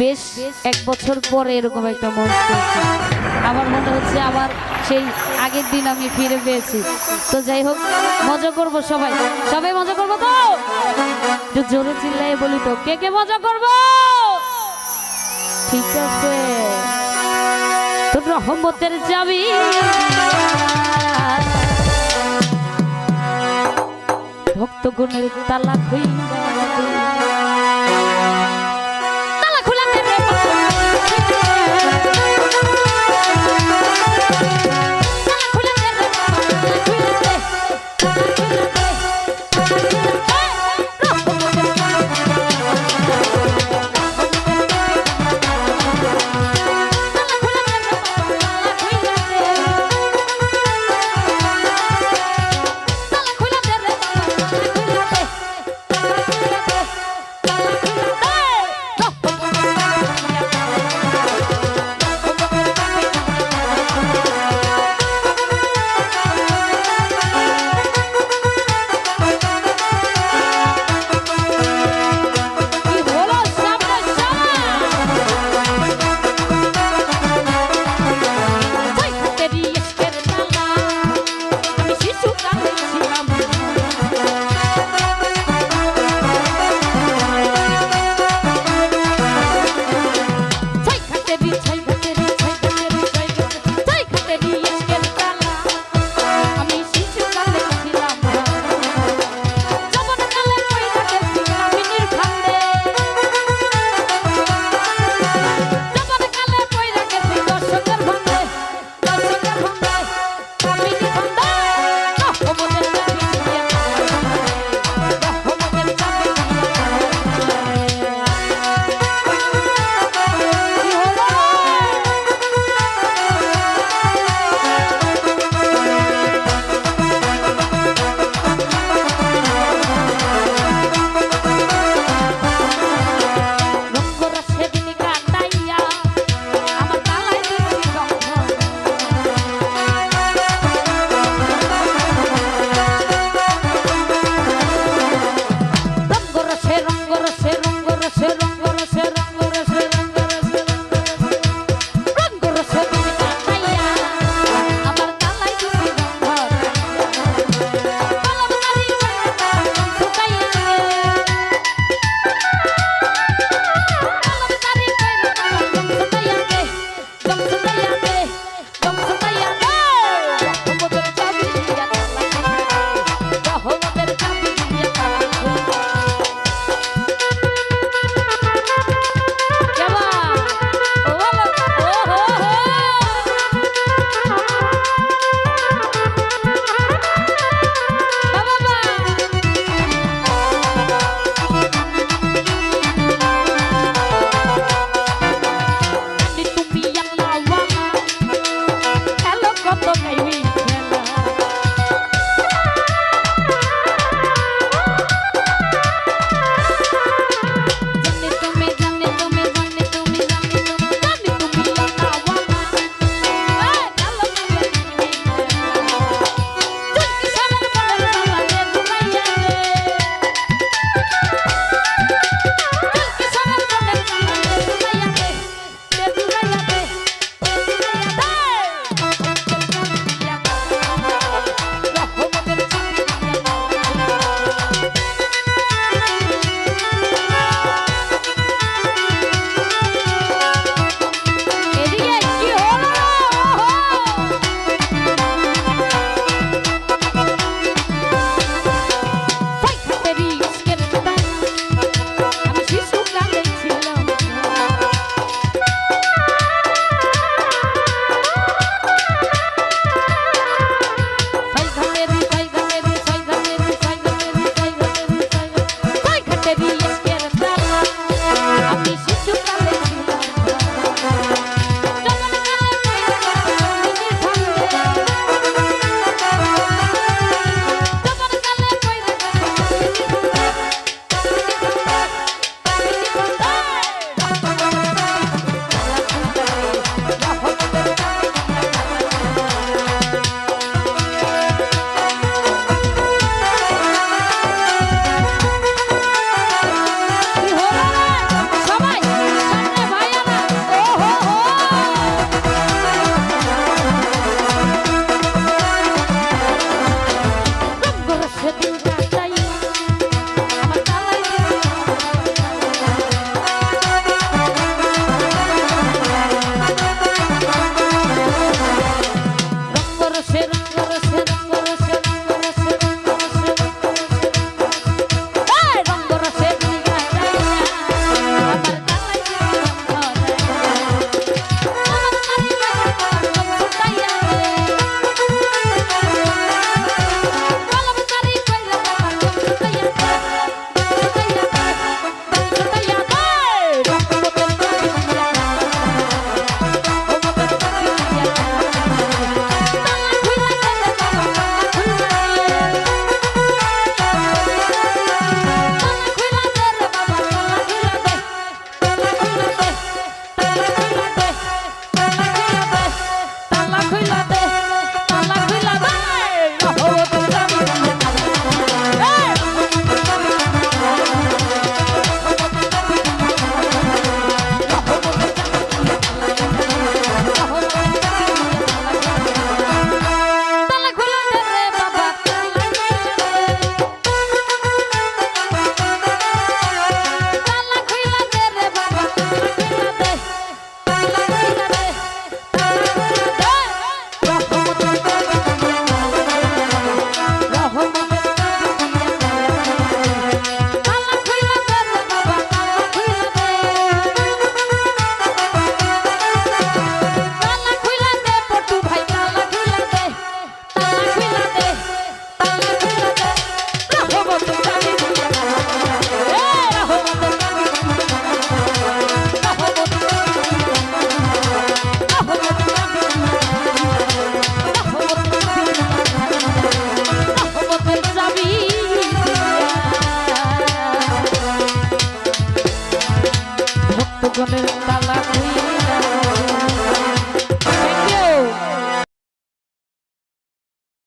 বেশ এক বছর পরে এরকম একটা মঞ্চ পেয়েছি আমার মনে হচ্ছে আবার সেই আগের দিন আমি ফিরে পেয়েছি। তো যাই হোক, মজা করব সবাই। সবাই মজা করব তো? একটু জোরে চিল্লাই বলি তো, কে কে মজা করব? ঠিক আছে। তোর রহমতের যাবি ভক্ত গুণের তালা খুইলা তালা